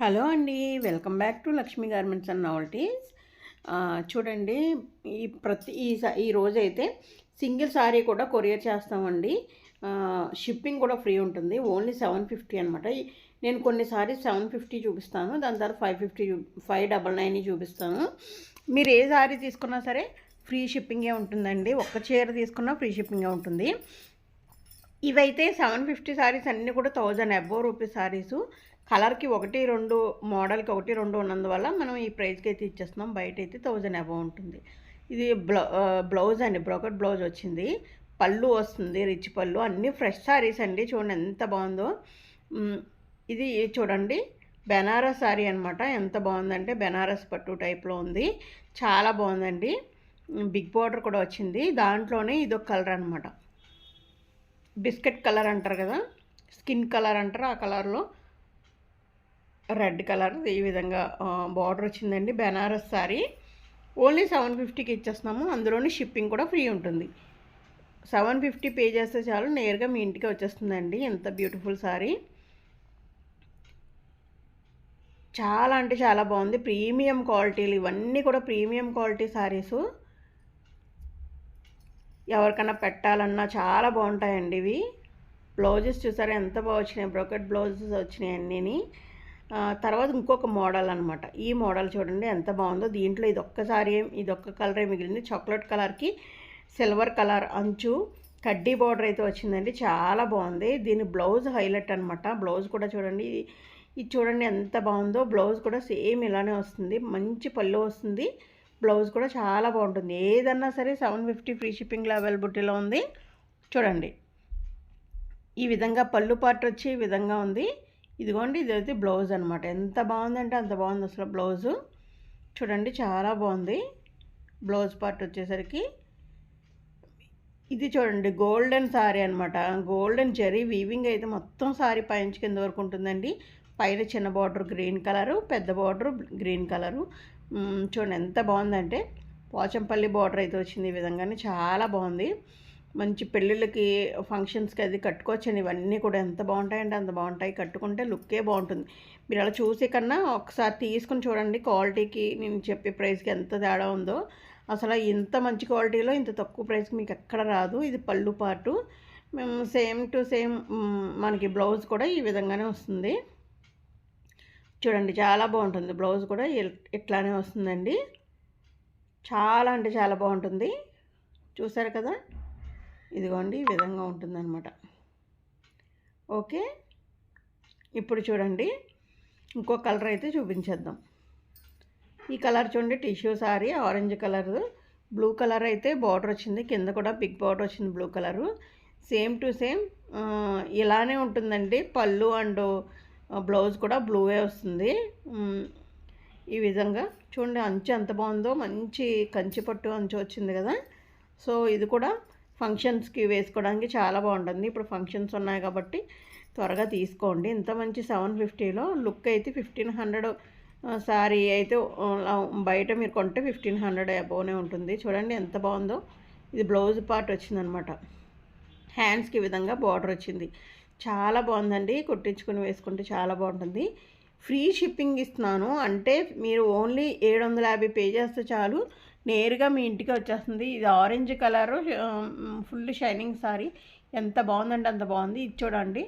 Hello అండి welcome back to Lakshmi garments and novelties. చూడండి ఈ ప్రతి ఈ స- ఈ రోజైతే సింగిల్ సారీ కూడా కొరియర్ చేస్తామండి. షిప్పింగ్ కూడా ఫ్రీ ఉంటుంది ఓన్లీ సెవెన్ ఫిఫ్టీ అనమాట నేను కొన్ని సారీస్ సెవెన్ ఫిఫ్టీ చూపిస్తాను దాని తర్వాత five fifty five double nine చూపిస్తాను. మీరు ఏ సారీ తీసుకున్నా సరే ఫ్రీ షిప్పింగే ఉంటుందండి ఒక్క చీర తీసుకున్నా ఫ్రీ షిప్పింగే ఉంటుంది. ఇవైతే సెవెన్ ఫిఫ్టీ సారీస్ అన్నీ కూడా థౌజండ్ అబోవ్ రూపీస్ సారీస్. కలర్కి ఒకటి రెండు మోడల్కి ఒకటి రెండు ఉన్నందువల్ల మనం ఈ ప్రైస్కి అయితే ఇచ్చేస్తున్నాం. బయట అయితే థౌజండ్ అబోవ్ ఉంటుంది. ఇది బ్లౌ బ్లౌజ్ అండి. బ్రోకర్ బ్లౌజ్ వచ్చింది. పళ్ళు వస్తుంది. రిచ్ పళ్ళు. అన్నీ ఫ్రెష్ శారీస్ అండి. చూడండి ఎంత బాగుందో. ఇది చూడండి. బెనారస్ శారీ అనమాట ఎంత బాగుందంటే బెనారస్ పట్టు టైప్లో ఉంది. చాలా బాగుందండి. బిగ్ బార్డర్ కూడా వచ్చింది. దాంట్లోనే ఇదొక కలర్ అనమాట బిస్కెట్ కలర్ అంటారు కదా? స్కిన్ కలర్ అంటారు ఆ కలర్లో. రెడ్ కలర్ ఈ విధంగా బార్డర్ వచ్చిందండి బెనారస్ శారీ ఓన్లీ సెవెన్ ఫిఫ్టీకి ఇచ్చేస్తున్నాము అందులోని షిప్పింగ్ కూడా ఫ్రీ ఉంటుంది. సెవెన్ ఫిఫ్టీ పే చేస్తే చాలు నేరుగా మీ ఇంటికి వచ్చేస్తుందండి ఎంత బ్యూటిఫుల్ సారీ. చాలా అంటే చాలా బాగుంది ప్రీమియం క్వాలిటీలు ఇవన్నీ కూడా ప్రీమియం క్వాలిటీ శారీస్ ఎవరికైనా పెట్టాలన్నా చాలా బాగుంటాయండి ఇవి. బ్లౌజెస్ చూసారా ఎంత బాగా వచ్చినాయి బ్రోకెట్ బ్లౌజెస్ వచ్చినాయి అన్నీని. తర్వాత ఇంకొక మోడల్ అనమాట ఈ మోడల్ చూడండి ఎంత బాగుందో. దీంట్లో ఇది ఒక్కసారి ఇది ఒక్క కలరే మిగిలింది. చాక్లెట్ కలర్కి సిల్వర్ కలర్ అంచు కడ్డీ బార్డర్ అయితే వచ్చిందండి. చాలా బాగుంది. దీని బ్లౌజ్ హైలైట్ అనమాట బ్లౌజ్ కూడా చూడండి. ఇది ఇది చూడండి ఎంత బాగుందో. బ్లౌజ్ కూడా సేమ్ ఇలానే వస్తుంది. మంచి పళ్ళు వస్తుంది. బ్లౌజ్ కూడా చాలా బాగుంటుంది. ఏదన్నా సరే సెవెన్ ఫిఫ్టీ ఫ్రీ షిప్పింగ్లో అవైలబిలిటీలో ఉంది. చూడండి. ఈ విధంగా పళ్ళు పార్ట్ వచ్చి ఈ విధంగా ఉంది. ఇదిగోండి ఇది అయితే బ్లౌజ్ అనమాట ఎంత బాగుందంటే అంత బాగుంది అసలు బ్లౌజు. చూడండి చాలా బాగుంది. బ్లౌజ్ పార్ట్ వచ్చేసరికి ఇది చూడండి గోల్డెన్ సారీ అనమాట గోల్డెన్ జరీ వీవింగ్ అయితే మొత్తం సారీ పైంచి కింద వరకు ఉంటుందండి. పైన చిన్న బార్డర్ గ్రీన్ కలరు పెద్ద బార్డర్ గ్రీన్ కలరు. చూడండి ఎంత బాగుందంటే. పోచంపల్లి బార్డర్ అయితే వచ్చింది ఈ విధంగానే. చాలా బాగుంది. మంచి పెళ్ళిళ్ళకి ఫంక్షన్స్కి అది కట్టుకోవచ్చండి. ఇవన్నీ కూడా ఎంత బాగుంటాయంటే అంత బాగుంటాయి. కట్టుకుంటే లుక్కే బాగుంటుంది. మీరు అలా చూసే కన్నా ఒకసారి తీసుకుని చూడండి క్వాలిటీకి నేను చెప్పే ప్రైస్కి ఎంత తేడా ఉందో. అసలు ఇంత మంచి క్వాలిటీలో ఇంత తక్కువ ప్రైస్కి మీకు ఎక్కడ రాదు. ఇది పళ్ళు పాటు. మేము సేమ్ టు సేమ్ మనకి బ్లౌజ్ కూడా ఈ విధంగానే వస్తుంది. చూడండి చాలా బాగుంటుంది. బ్లౌజ్ కూడా ఇల్- ఇట్లానే వస్తుందండి. చాలా అంటే చాలా బాగుంటుంది. చూసారు కదా? ఇదిగోండి ఈ విధంగా ఉంటుందన్నమాట. ఓకే? ఇప్పుడు చూడండి ఇంకో కలర్ అయితే చూపించేద్దాం. ఈ కలర్ చూడండి tissue sari orange colour. Blue colour అయితే బార్డర్ వచ్చింది కింద కూడా బిగ్ బార్డర్ వచ్చింది blue colour. Same to same ఇలానే ఉంటుందండి. పళ్ళు అండ్ బ్లౌజ్ కూడా బ్లూవే వస్తుంది. ఈ విధంగా చూడండి అంచు ఎంత బాగుందో మంచి కంచి పట్టు అంచు వచ్చింది కదా. సో ఇది కూడా ఫంక్షన్స్కి వేసుకోవడానికి చాలా బాగుంటుంది. ఇప్పుడు ఫంక్షన్స్ ఉన్నాయి కాబట్టి త్వరగా తీసుకోండి. ఇంత మంచి సెవెన్ ఫిఫ్టీలో లుక్ అయితే ఫిఫ్టీన్ హండ్రెడ్ సారీ అయితే బయట మీరు కొంటే ఫిఫ్టీన్ హండ్రెడ్ అబోనే ఉంటుంది. చూడండి ఎంత బాగుందో. ఇది బ్లౌజ్ పార్ట్ వచ్చిందనమాట. హ్యాండ్స్కి ఈ విధంగా బార్డర్ వచ్చింది. చాలా బాగుందండి. కుట్టించుకుని వేసుకుంటే చాలా బాగుంటుంది. ఫ్రీ షిప్పింగ్ ఇస్తున్నాను. అంటే మీరు ఓన్లీ ఏడు వందల యాభై పే చేస్తే చాలు. నేరుగా మీ ఇంటికి వచ్చేస్తుంది. ఇది orange colour full shining sari ఎంత బాగుందంటే అంత బాగుంది. ఇది చూడండి.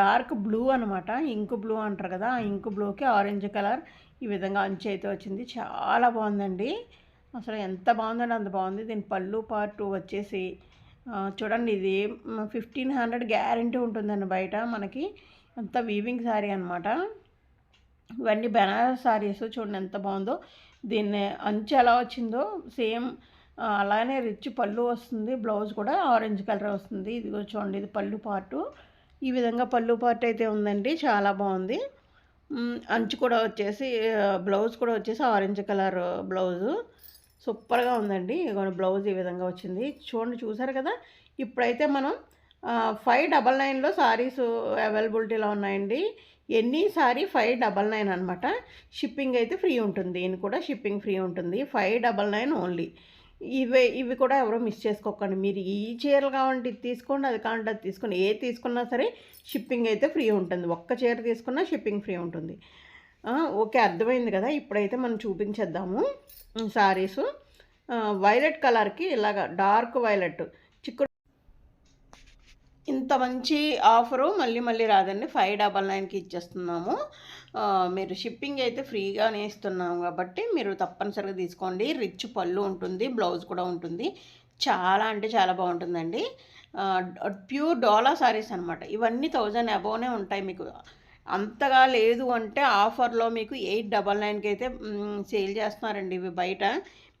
డార్క్ బ్లూ అనమాట ఇంకు బ్లూ అంటారు కదా ఆ ఇంకు బ్లూకి ఆరెంజ్ కలర్ ఈ విధంగా అంచు అయితే వచ్చింది. చాలా బాగుందండి. అసలు ఎంత బాగుందండి అంత బాగుంది. దీని పళ్ళు పార్ట్ వచ్చేసి చూడండి. ఇది ఫిఫ్టీన్ హండ్రెడ్ గ్యారంటీ ఉంటుందండి బయట మనకి. అంత వీవింగ్ శారీ అనమాట ఇవన్నీ బెనారస్ శారీస్ చూడండి ఎంత బాగుందో. దీన్ని అంచు ఎలా వచ్చిందో సేమ్ అలానే రిచ్ పళ్ళు వస్తుంది బ్లౌజ్ కూడా ఆరెంజ్ కలర్ వస్తుంది. ఇది చూడండి ఇది పళ్ళు పార్టు ఈ విధంగా పళ్ళు పార్ట్ అయితే ఉందండి చాలా బాగుంది. అంచు కూడా వచ్చేసి బ్లౌజ్ కూడా వచ్చేసి ఆరెంజ్ కలర్ బ్లౌజు. సూపర్గా ఉందండి బ్లౌజ్ ఈ విధంగా వచ్చింది. చూడండి చూసారు కదా? ఇప్పుడైతే మనం ఫైవ్ డబల్ నైన్లో సారీస్ అవైలబిలిటీలో ఉన్నాయండి. ఎన్ని సారీ ఫైవ్ డబల్ నైన్ అనమాట షిప్పింగ్ అయితే ఫ్రీ ఉంటుంది. దీని కూడా షిప్పింగ్ ఫ్రీ ఉంటుంది. Five double nine only. ఇవే ఇవి కూడా ఎవరో మిస్ చేసుకోకండి. మీరు ఈ చీరలు కావాలంటే ఇది తీసుకోండి అది కావాలంటే అది తీసుకోండి. ఏ తీసుకున్నా సరే షిప్పింగ్ అయితే ఫ్రీ ఉంటుంది. ఒక్క చీర తీసుకున్నా షిప్పింగ్ ఫ్రీ ఉంటుంది. ఓకే అర్థమైంది కదా? ఇప్పుడైతే మనం చూపించేద్దాము. సారీస్. వైలెట్ కలర్కి ఇలాగ డార్క్ వైలెట్. ఇంత మంచి ఆఫరు మళ్ళీ మళ్ళీ రాదండి. ఫైవ్ డబల్ నైన్కి ఇచ్చేస్తున్నాము. మీరు షిప్పింగ్ అయితే ఫ్రీగానే ఇస్తున్నాము కాబట్టి మీరు తప్పనిసరిగా తీసుకోండి. రిచ్ పళ్ళు ఉంటుంది బ్లౌజ్ కూడా ఉంటుంది. చాలా అంటే చాలా బాగుంటుందండి. ప్యూర్ డోలా సారీస్ అనమాట ఇవన్నీ థౌజండ్ అబోనే ఉంటాయి మీకు. అంతగా లేదు అంటే ఆఫర్లో మీకు ఎయిట్ డబల్ నైన్కి అయితే సేల్ చేస్తున్నారండి ఇవి బయట.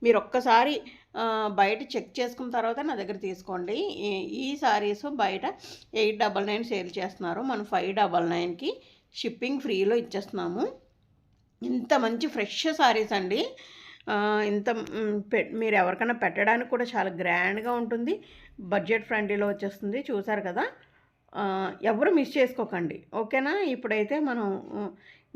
మీరు ఒక్కసారి బయట చెక్ చేసుకున్న తర్వాత నా దగ్గర తీసుకోండి. ఈ సారీస్ బయట ఎయిట్ డబల్ నైన్ సేల్ చేస్తున్నారు. మనం ఫైవ్ డబల్ నైన్కి షిప్పింగ్ ఫ్రీలో ఇచ్చేస్తున్నాము. ఇంత మంచి ఫ్రెష్ సారీస్ అండి. ఇంత మీరు ఎవరికైనా పెట్టడానికి కూడా చాలా గ్రాండ్గా ఉంటుంది. బడ్జెట్ ఫ్రెండ్లీలో వచ్చేస్తుంది. చూసారు కదా? ఎవరు మిస్ చేసుకోకండి. ఓకేనా? ఇప్పుడైతే మనం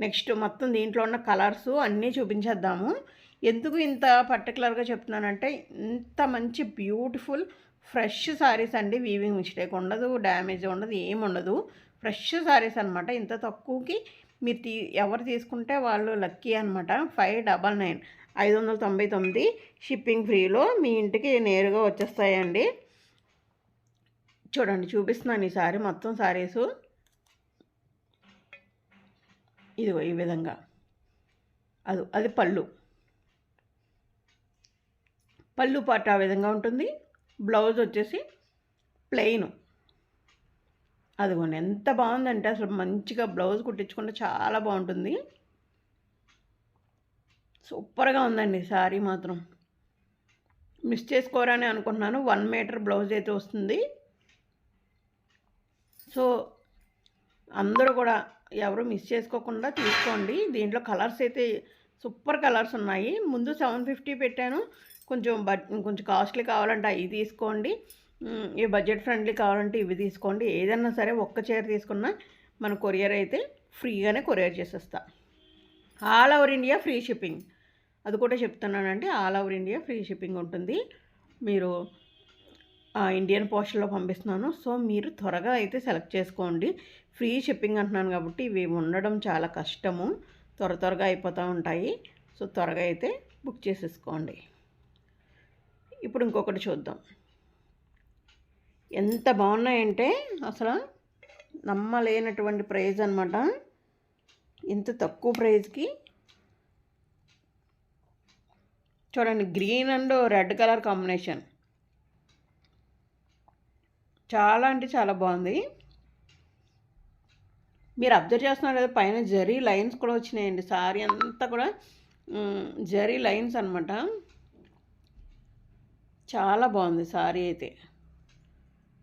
నెక్స్ట్ మొత్తం దీంట్లో ఉన్న కలర్స్ అన్నీ చూపించేద్దాము. ఎందుకు ఇంత పర్టికులర్గా చెప్తున్నానంటే ఇంత మంచి బ్యూటిఫుల్ ఫ్రెష్ శారీస్ అండి వీవింగ్ మిస్టేక్ ఉండదు డ్యామేజ్ ఉండదు ఏమి ఉండదు. ఫ్రెష్ శారీస్ అనమాట ఇంత తక్కువకి మీరు తీ ఎవరు తీసుకుంటే వాళ్ళు లక్కీ అనమాట ఫైవ్ డబల్ నైన్ ఐదు వందల తొంభై తొమ్మిది షిప్పింగ్ ఫ్రీలో మీ ఇంటికి నేరుగా వచ్చేస్తాయండి. చూడండి చూపిస్తున్నాను ఈ సారీ మొత్తం సారీసు ఇదిగో ఈ విధంగా. అది అది పళ్ళు. పళ్ళు పాట ఆ విధంగా ఉంటుంది. బ్లౌజ్ వచ్చేసి ప్లెయిన్ అదిగోండి ఎంత బాగుందంటే అసలు మంచిగా బ్లౌజ్ కుట్టించుకుంటే చాలా బాగుంటుంది. సూపర్గా ఉందండి శారీ మాత్రం. మిస్ చేసుకోరని అనుకుంటున్నాను. వన్ మీటర్ బ్లౌజ్ అయితే వస్తుంది. సో అందరూ కూడా ఎవరు మిస్ చేసుకోకుండా తీసుకోండి. దీంట్లో కలర్స్ అయితే సూపర్ కలర్స్ ఉన్నాయి. ముందు సెవెన్ ఫిఫ్టీ పెట్టాను. కొంచెం బడ్ కొంచెం కాస్ట్లీ కావాలంటే అవి తీసుకోండి. ఈ బడ్జెట్ ఫ్రెండ్లీ కావాలంటే ఇవి తీసుకోండి. ఏదన్నా సరే ఒక్క చీర తీసుకున్నా మన కొరియర్ అయితే ఫ్రీగానే కొరియర్ చేసేస్తా. All over India free shipping. అది కూడా చెప్తున్నానండి all over India free shipping ఉంటుంది. మీరు ఇండియన్ పోస్ట్లో పంపిస్తున్నాను. సో మీరు త్వరగా అయితే సెలెక్ట్ చేసుకోండి. ఫ్రీ షిప్పింగ్ అంటున్నాను కాబట్టి ఇవి ఉండడం చాలా కష్టము. త్వర త్వరగా అయిపోతూ ఉంటాయి. సో త్వరగా అయితే బుక్ చేసేసుకోండి. ఇప్పుడు ఇంకొకటి చూద్దాం. ఎంత బాగున్నాయంటే అసలు నమ్మలేనటువంటి ప్రైజ్ అనమాట ఇంత తక్కువ ప్రైజ్కి చూడండి green and red colour combination. చాలా అంటే చాలా బాగుంది. మీరు అబ్జర్వ్ చేస్తున్నారు కదా పైన జరీ లైన్స్ కూడా వచ్చినాయండి. సారీ అంతా కూడా జరీ లైన్స్ అనమాట చాలా బాగుంది సారీ అయితే.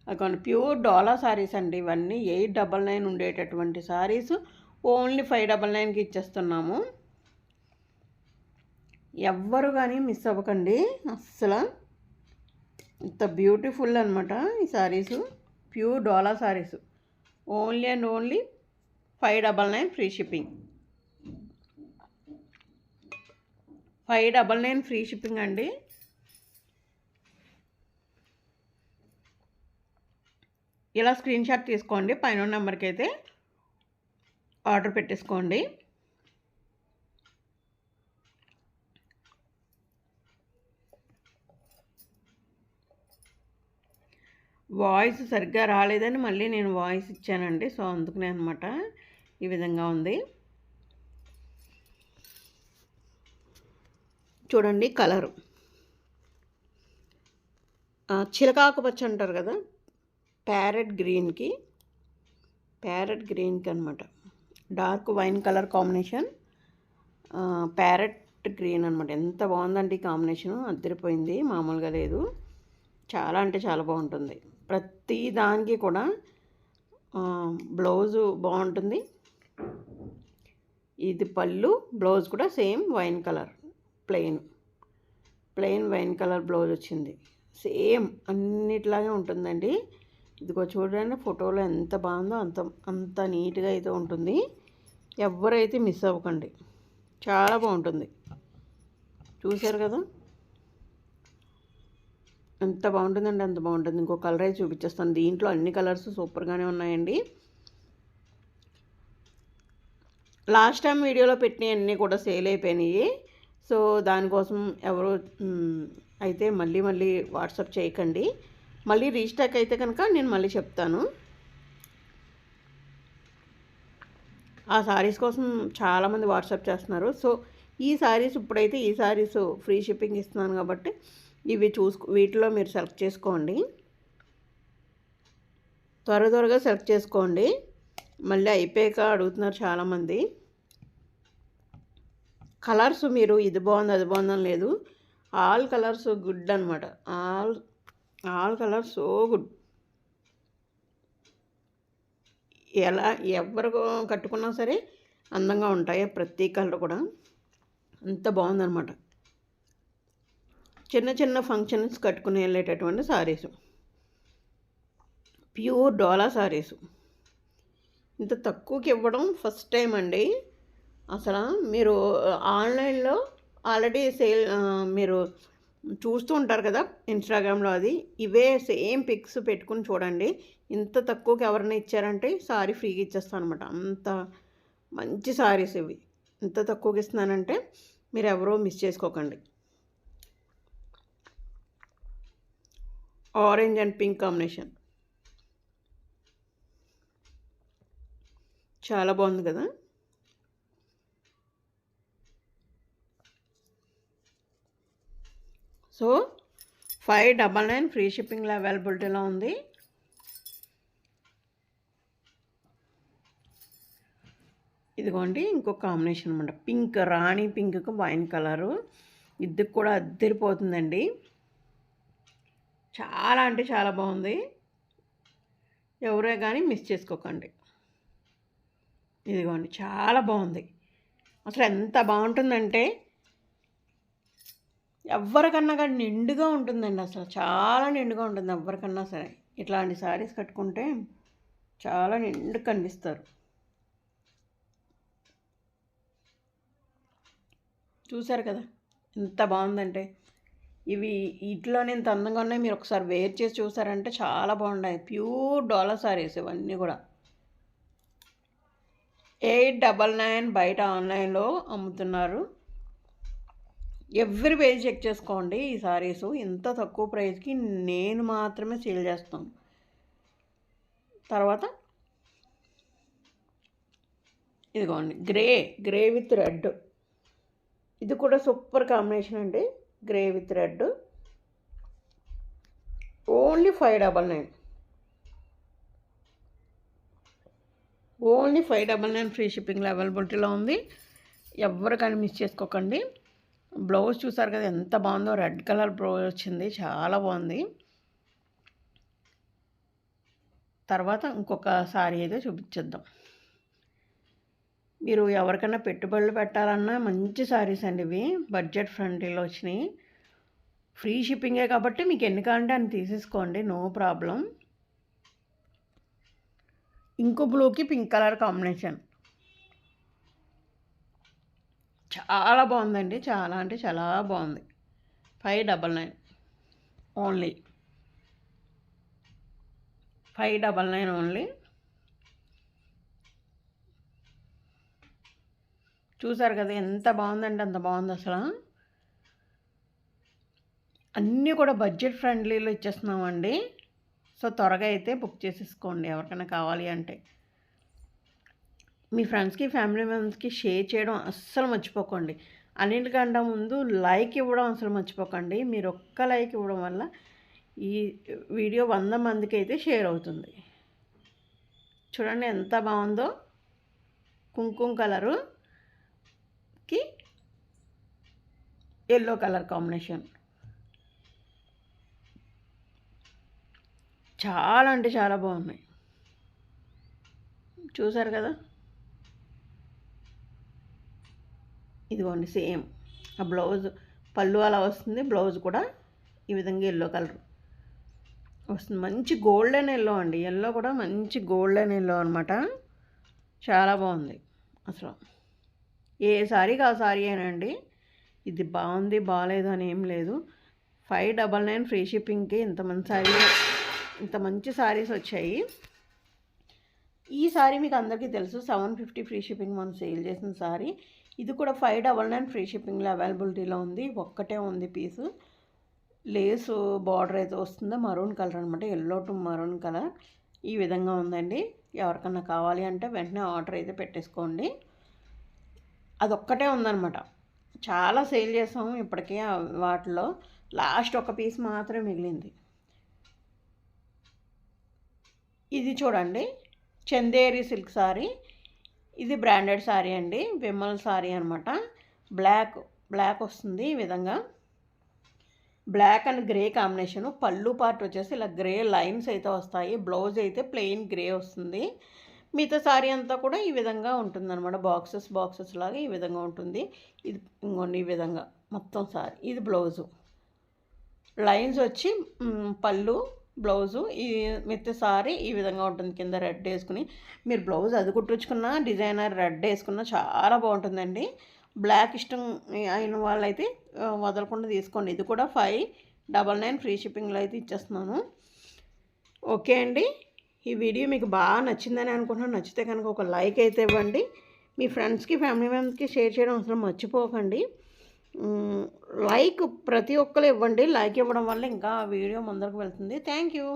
అక్కడ ప్యూర్ డోలా సారీస్ అండి ఇవన్నీ. ఎయిట్ డబల్ నైన్ ఉండేటటువంటి సారీస్. ఓన్లీ ఫైవ్ డబల్ నైన్కి ఇచ్చేస్తున్నాము. ఎవ్వరు కానీ మిస్ అవ్వకండి. అస్సలు. ఇంత బ్యూటిఫుల్ అనమాట ఈ saris. Pure Dola saris. Only and only five double nine free shipping. Five double nine free shipping అండి. ఇలా స్క్రీన్ షాట్ తీసుకోండి. పైన నెంబర్కి అయితే ఆర్డర్ పెట్టేసుకోండి. వాయిస్ సరిగ్గా రాలేదని మళ్ళీ నేను వాయిస్ ఇచ్చానండి. సో అందుకనే అనమాట ఈ విధంగా ఉంది. చూడండి కలరు. చిలకాకుపచ్చ అంటారు కదా? ప్యారెట్ గ్రీన్కి ప్యారెట్ గ్రీన్కి అనమాట dark wine colour combination parrot green అనమాట ఎంత బాగుందండి ఈ కాంబినేషను? అద్దరిపోయింది. మామూలుగా లేదు. చాలా అంటే చాలా బాగుంటుంది. ప్రతి దానికి కూడా బ్లౌజు బాగుంటుంది. ఇది పళ్ళు బ్లౌజ్ కూడా same wine colour plain. Plain wine colour blouse వచ్చింది. సేమ్ అన్నిట్లాగే ఉంటుందండి. ఇదిగో చూడండి ఫోటోలో ఎంత బాగుందో అంత అంత నీట్గా అయితే ఉంటుంది. ఎవరైతే మిస్ అవ్వకండి. చాలా బాగుంటుంది. చూశారు కదా? ఎంత బాగుంటుందండి అంత బాగుంటుంది. ఇంకో కలర్ అయితే చూపించేస్తాను దీంట్లో అన్ని కలర్స్ సూపర్గానే ఉన్నాయండి. లాస్ట్ టైం వీడియోలో పెట్టినవన్నీ కూడా సేల్ అయిపోయినాయి. సో దానికోసం ఎవరు అయితే మళ్ళీ మళ్ళీ వాట్సాప్ చేయకండి. మళ్ళీ రీస్టాక్ అయితే కనుక నేను మళ్ళీ చెప్తాను. ఆ శారీస్ కోసం చాలామంది వాట్సాప్ చేస్తున్నారు. సో ఈ సారీస్ ఇప్పుడైతే ఈ సారీస్ ఫ్రీ షిప్పింగ్ ఇస్తున్నాను కాబట్టి ఇవి చూసుకో వీటిలో మీరు సెలెక్ట్ చేసుకోండి. త్వర త్వరగా సెలెక్ట్ చేసుకోండి. మళ్ళీ అయిపోయాక అడుగుతున్నారు చాలామంది. కలర్స్ మీరు ఇది బాగుంది అది బాగుందని లేదు. ఆల్ కలర్స్ గుడ్ అనమాట all all colours so good. ఎలా ఎవరు కట్టుకున్నా సరే అందంగా ఉంటాయి ప్రతి కలర్ కూడా. అంత బాగుందన్నమాట. చిన్న చిన్న ఫంక్షన్స్ కట్టుకుని వెళ్ళేటటువంటి సారీసు ప్యూర్ డోలా సారీసు ఇంత తక్కువకి ఇవ్వడం ఫస్ట్ టైం అండి. అసలు మీరు ఆన్లైన్లో ఆల్రెడీ సేల్ మీరు చూస్తూ ఉంటారు కదా ఇన్స్టాగ్రామ్లో అది. ఇవే సేమ్ పిక్స్ పెట్టుకుని చూడండి. ఇంత తక్కువకి ఎవరైనా ఇచ్చారంటే సారీ ఫ్రీగా ఇచ్చేస్తాను అనమాట అంత మంచి సారీస్ ఇవి. ఇంత తక్కువకి ఇస్తున్నానంటే మీరు ఎవరో మిస్ చేసుకోకండి. ఆరెంజ్ అండ్ పింక్ కాంబినేషన్ చాలా బాగుంది కదా? So five double nine free షిప్పింగ్లో అవైలబిలిటీలో ఉంది. ఇదిగోండి ఇంకొక కాంబినేషన్ అనమాట పింక్ రాణి పింక్కు వైన్ కలరు ఇది కూడా అద్దరిపోతుందండి. చాలా అంటే చాలా బాగుంది. ఎవరే కానీ మిస్ చేసుకోకండి. ఇదిగోండి చాలా బాగుంది. అసలు ఎంత బాగుంటుందంటే ఎవరికన్నా కానీ నిండుగా ఉంటుందండి అసలు. చాలా నిండుగా ఉంటుంది ఎవరికన్నా సరే. ఇట్లాంటి శారీస్ కట్టుకుంటే చాలా నిండు కనిపిస్తారు. చూసారు కదా? ఎంత బాగుందంటే. ఇవి ఇట్లోనే ఇంత అందంగా ఉన్నాయి. మీరు ఒకసారి వేర్ చేసి చూసారంటే చాలా బాగున్నాయి ప్యూర్ డాలర్ సారీస్ ఇవన్నీ కూడా. ఎయిట్ డబల్ నైన్ బయట ఆన్లైన్లో అమ్ముతున్నారు. ఎవ్రీ పేజ్ చెక్ చేసుకోండి ఈ సారీస్. ఇంత తక్కువ ప్రైస్కి నేను మాత్రమే సేల్ చేస్తాను. తర్వాత ఇదిగోండి గ్రే గ్రే విత్ రెడ్. ఇది కూడా సూపర్ కాంబినేషన్ అండి. Grey with red. Only five double nine. Only five double nine free షిప్పింగ్లో అవైలబిలిటీలో ఉంది. ఎవరికైనా మిస్ చేసుకోకండి. బ్లౌజ్ చూసారు కదా ఎంత బాగుందో. రెడ్ కలర్ బ్లౌజ్ వచ్చింది చాలా బాగుంది. తర్వాత ఇంకొక సారీ అయితే చూపించేద్దాం. మీరు ఎవరికైనా పెట్టుబడులు పెట్టాలన్నా మంచి సారీస్ అండి ఇవి. బడ్జెట్ ఫ్రెండ్లీలో వచ్చినాయి. ఫ్రీ షిప్పింగే కాబట్టి మీకు ఎన్ని కావాలంటే అని తీసేసుకోండి నో ప్రాబ్లం. ఇంకో బ్లూకి పింక్ కలర్ కాంబినేషన్. చాలా బాగుందండి. చాలా అంటే చాలా బాగుంది. Five double nine only. Five double nine only. చూసారు కదా ఎంత బాగుందండి అంత బాగుంది అసలు. అన్నీ కూడా బడ్జెట్ ఫ్రెండ్లీలో ఇచ్చేస్తున్నామండి. సో త్వరగా అయితే బుక్ చేసేసుకోండి ఎవరికైనా కావాలి అంటే. మీ ఫ్రెండ్స్కి ఫ్యామిలీ మెంబర్స్కి షేర్ చేయడం అస్సలు మర్చిపోకండి. అన్నిటికంటే ముందు లైక్ ఇవ్వడం అసలు మర్చిపోకండి. మీరు ఒక్క లైక్ ఇవ్వడం వల్ల ఈ వీడియో వంద మందికి అయితే షేర్ అవుతుంది. చూడండి ఎంత బాగుందో. కుంకుమ కలరుకి ఎల్లో కలర్ కాంబినేషన్. చాలా అంటే చాలా బాగున్నాయి. చూసారు కదా? ఇదిగోండి సేమ్. ఆ బ్లౌజ్ పళ్ళు అలా వస్తుంది. బ్లౌజ్ కూడా ఈ విధంగా ఎల్లో కలర్ వస్తుంది. మంచి గోల్డెన్ ఎల్లో అండి. ఎల్లో కూడా మంచి గోల్డెన్ ఎల్లో అనమాట చాలా బాగుంది అసలు. ఏ సారీకి ఆ సారీ అండి ఇది బాగుంది బాగాలేదు అని ఏం లేదు. ఫైవ్ డబల్ నైన్ ఫ్రీ షిప్పింగ్కి ఇంత మంచి సారీ ఇంత మంచి సారీస్ వచ్చాయి. ఈ సారీ మీకు అందరికీ తెలుసు సెవెన్ ఫిఫ్టీ ఫ్రీ షిప్పింగ్ మనం సేల్ చేసిన సారీ ఇది కూడా ఫైవ్ డబల్ నైన్ ఫ్రీ షిప్పింగ్లో అవైలబిలిటీలో ఉంది. ఒక్కటే ఉంది పీసు లేసు బార్డర్ అయితే వస్తుందో. మరూన్ కలర్ అనమాట ఎల్లో టు మరూన్ కలర్ ఈ విధంగా ఉందండి. ఎవరికన్నా కావాలి అంటే వెంటనే ఆర్డర్ అయితే పెట్టేసుకోండి. అదొక్కటే ఉందనమాట చాలా సేల్ చేసాము ఇప్పటికే వాటిలో. లాస్ట్ ఒక పీస్ మాత్రమే మిగిలింది. ఇది చూడండి. చందేరి సిల్క్ సారీ ఇది బ్రాండెడ్ శారీ అండి విమల్ సారీ అనమాట బ్లాక్ బ్లాక్ వస్తుంది ఈ విధంగా. Black and grey combination. పళ్ళు పార్ట్ వచ్చేసి ఇలా గ్రే లైన్స్ అయితే వస్తాయి. బ్లౌజ్ అయితే ప్లెయిన్ గ్రే వస్తుంది. మిగతా సారీ అంతా కూడా ఈ విధంగా ఉంటుందన్నమాట. బాక్సెస్ బాక్సెస్ లాగా ఈ విధంగా ఉంటుంది. ఇది ఇంకోండి ఈ విధంగా మొత్తం శారీ ఇది బ్లౌజు. లైన్స్ వచ్చి పళ్ళు బ్లౌజు ఈ మిత్త సారీ ఈ విధంగా ఉంటుంది. కింద రెడ్ వేసుకుని మీరు బ్లౌజ్ అది కుట్టించుకున్న డిజైనర్ రెడ్ వేసుకున్న చాలా బాగుంటుందండి. బ్లాక్ ఇష్టం అయిన వాళ్ళైతే వదలకుండా తీసుకోండి. ఇది కూడా ఫైవ్ డబల్ నైన్ ఫ్రీ షిప్పింగ్లో అయితే ఇచ్చేస్తున్నాను. ఓకే అండి. ఈ వీడియో మీకు బాగా నచ్చిందని అనుకుంటున్నాను. నచ్చితే కనుక ఒక లైక్ అయితే ఇవ్వండి. మీ ఫ్రెండ్స్కి ఫ్యామిలీ మెంబర్స్కి షేర్ చేయడం అసలు మర్చిపోకండి. లైక్ ప్రతి ఒక్కరు ఇవ్వండి. లైక్ ఇవ్వడం వల్ల ఇంకా వీడియో ముందరకు వెళ్తుంది. Thank you.